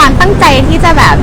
ความตั้งใจที่จะแบบ